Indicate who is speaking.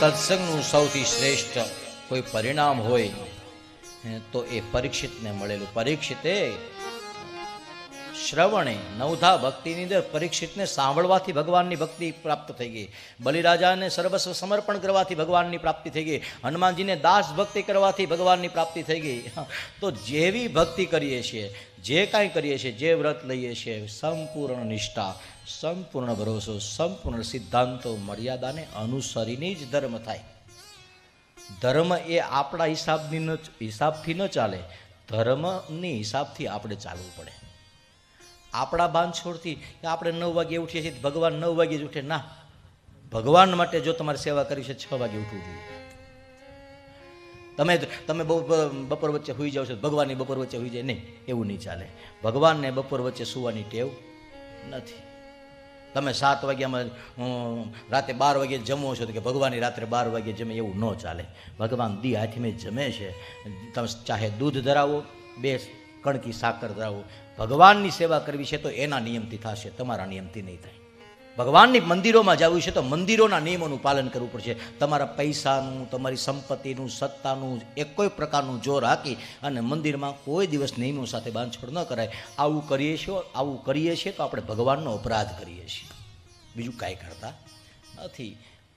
Speaker 1: સત્સંગનું સૌથી શ્રેષ્ઠ કોઈ પરિણામ હોય તો એ પરીક્ષિતને મળેલું. પરીક્ષિતે શ્રવણે નવધા ભક્તિની અંદર પરીક્ષિતને સાંભળવાથી ભગવાનની ભક્તિ પ્રાપ્ત થઈ ગઈ. બલિરાજાને સર્વસ્વ સમર્પણ કરવાથી ભગવાનની પ્રાપ્તિ થઈ ગઈ. હનુમાનજીને દાસ ભક્તિ કરવાથી ભગવાનની પ્રાપ્તિ થઈ ગઈ. તો જેવી ભક્તિ કરીએ છીએ, જે કાંઈ કરીએ છીએ, જે વ્રત લઈએ છીએ, સંપૂર્ણ નિષ્ઠા, સંપૂર્ણ ભરોસો, સંપૂર્ણ સિદ્ધાંતો, મર્યાદાને અનુસરીને જ ધર્મ થાય. ધર્મ એ આપણા હિસાબની હિસાબથી ન ચાલે. ધર્મની હિસાબથી આપણે ચાલવું પડે. આપણા બાંધછોડથી કે આપણે નવ વાગે ઉઠીએ છીએ, ભગવાન નવ વાગે જ ઉઠે. ના, ભગવાન માટે જો તમારે સેવા કરી છે, છ વાગે ઉઠવું જોઈએ. તમે તમે બપોર વચ્ચે સુઈ જાઓ છો, ભગવાનની બપોર વચ્ચે સુઈ જાય. નહીં, એવું નહીં ચાલે. ભગવાનને બપોર વચ્ચે સુવાની ટેવ નથી. તમે સાત વાગ્યામાં રાતે બાર વાગે જમો છો તો કે ભગવાનની રાત્રે બાર વાગે જમે, એવું ન ચાલે. ભગવાન દી હાથીમે જમે છે. તમે ચાહે દૂધ ધરાવો બે કણકી સાકર દ્રાવો ભગવાનની સેવા કરવી છે તો એના નિયમથી થશે, તમારા નિયમથી નહીં થાય. ભગવાનની મંદિરોમાં જવું છે તો મંદિરોના નિયમોનું પાલન કરવું પડશે. તમારા પૈસાનું, તમારી સંપત્તિનું, સત્તાનું, એક કોઈ પ્રકારનું જોર હાકી અને મંદિરમાં કોઈ દિવસ નિયમો સાથે બાંધછોડ ન કરાય. આવું કરીએ છીએ આવું કરીએ છીએ તો આપણે ભગવાનનો અપરાધ કરીએ છીએ. બીજું કાંઈ કરતા નથી.